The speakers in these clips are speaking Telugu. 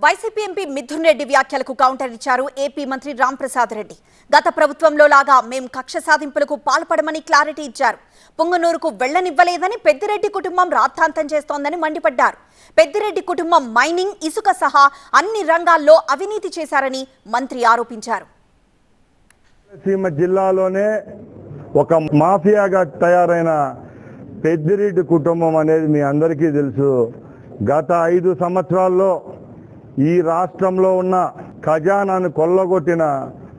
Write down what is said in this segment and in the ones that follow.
వైసీపీ ఎంపీ మిథున్ రెడ్డి వ్యాఖ్యలకు కౌంటర్ ఇచ్చారు ఏపీ మంత్రి రాంప్రసాద్ రెడ్డి. గత ప్రభుత్వంలో లాగా మేం కక్ష సాధింపులకు పాల్పడమని క్లారిటీ ఇచ్చారు. పొంగనూరుకు వెళ్ళనివ్వలేదని పెద్దిరెడ్డి కుటుంబం రాద్ధాంతం చేస్తోందని మండిపడ్డారు. పెద్దిరెడ్డి కుటుంబం మైనింగ్ ఇసుక సహా అన్ని రంగాల్లో అవినీతి చేశారని మంత్రి ఆరోపించారు. జిల్లాలోనే ఒక మాఫియాగా తయారైన పెద్దిరెడ్డి కుటుంబం అనేది మీ అందరికీ తెలుసు. గత ఐదు సంవత్సరాల్లో ఈ రాష్ట్రంలో ఉన్న ఖజానాను కొల్లగొట్టిన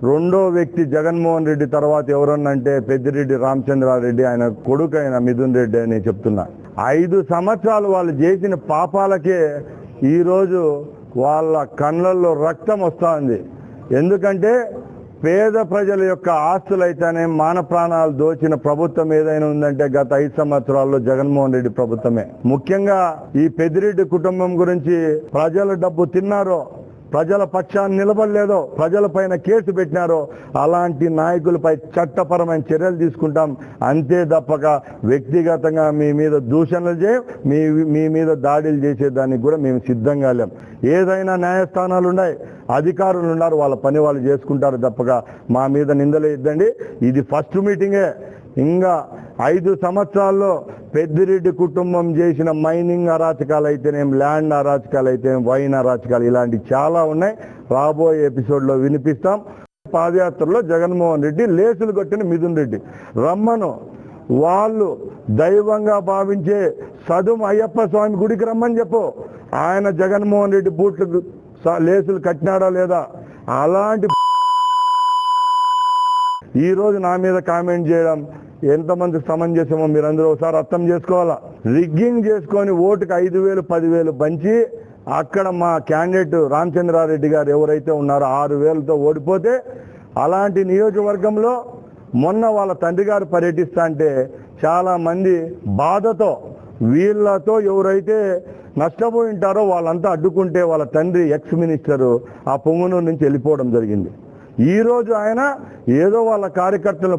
రెండో వ్యక్తి జగన్మోహన్ రెడ్డి తర్వాత ఎవరన్నంటే పెద్దిరెడ్డి రామచంద్రారెడ్డి ఆయన కొడుకు అయిన మిథున్ రెడ్డి అని చెప్తున్నా. ఐదు సంవత్సరాలు వాళ్ళు చేసిన పాపాలకే ఈరోజు వాళ్ళ కళ్ళల్లో రక్తం వస్తూ ఉంది. ఎందుకంటే పేద ప్రజల యొక్క ఆస్తులైతేనే మాన ప్రాణాలు దోచిన ప్రభుత్వం ఏదైనా ఉందంటే గత ఐదు సంవత్సరాల్లో జగన్మోహన్ రెడ్డి ప్రభుత్వమే. ముఖ్యంగా ఈ పెద్దిరెడ్డి కుటుంబం గురించి ప్రజల డబ్బు తిన్నారో ప్రజల పక్షాన్ని నిలబడలేదో ప్రజల పైన కేసు పెట్టినారో అలాంటి నాయకులపై చట్టపరమైన చర్యలు తీసుకుంటాం. అంతే తప్పక వ్యక్తిగతంగా మీ మీద దూషణలు చేయ మీ మీ మీద దాడులు చేసేదానికి కూడా మేము సిద్ధంగా లేం. ఏదైనా న్యాయస్థానాలు ఉన్నాయి అధికారులు ఉన్నారు వాళ్ళ పని వాళ్ళు చేసుకుంటారు తప్పక. మా మీద నిందలు ఇద్దండి ఇది ఫస్ట్ మీటింగే. ఇంకా ఐదు సంవత్సరాల్లో పెద్దిరెడ్డి కుటుంబం చేసిన మైనింగ్ అరాచకాలు అయితేనేం ల్యాండ్ అరాచకాలు అయితే వైన్ అరాచకాలు ఇలాంటివి చాలా ఉన్నాయి. రాబోయే ఎపిసోడ్లో వినిపిస్తాం. పాదయాత్రలో జగన్మోహన్ రెడ్డి లేసులు కొట్టిన మిథున్ రెడ్డి. రమ్మను. వాళ్ళు దైవంగా భావించే సదుం అయ్యప్ప స్వామి గుడికి రమ్మని చెప్పు. ఆయన జగన్మోహన్ రెడ్డి బూట్లు లేసులు కట్టినాడా లేదా? అలాంటి ఈరోజు నా మీద కామెంట్ చేయడం ఎంతమంది సమంజసమో మీరందరూ ఒకసారి అర్థం చేసుకోవాలా? రిగ్గింగ్ చేసుకొని ఓటుకు ఐదు వేలు పదివేలు పంచి అక్కడ మా క్యాండిడేట్ రామచంద్రారెడ్డి గారు ఎవరైతే ఉన్నారో ఆరు వేలతో ఓడిపోతే అలాంటి నియోజకవర్గంలో మొన్న వాళ్ళ తండ్రి గారు పర్యటిస్తా అంటే చాలామంది బాధతో వీళ్ళతో ఎవరైతే నష్టపోయి ఉంటారో వాళ్ళంతా అడ్డుకుంటే వాళ్ళ తండ్రి ఎక్స్ మినిస్టరు ఆ పొంగునూరు నుంచి వెళ్ళిపోవడం జరిగింది. ఈ రోజు ఆయన ఏదో వాళ్ళ కార్యకర్తలు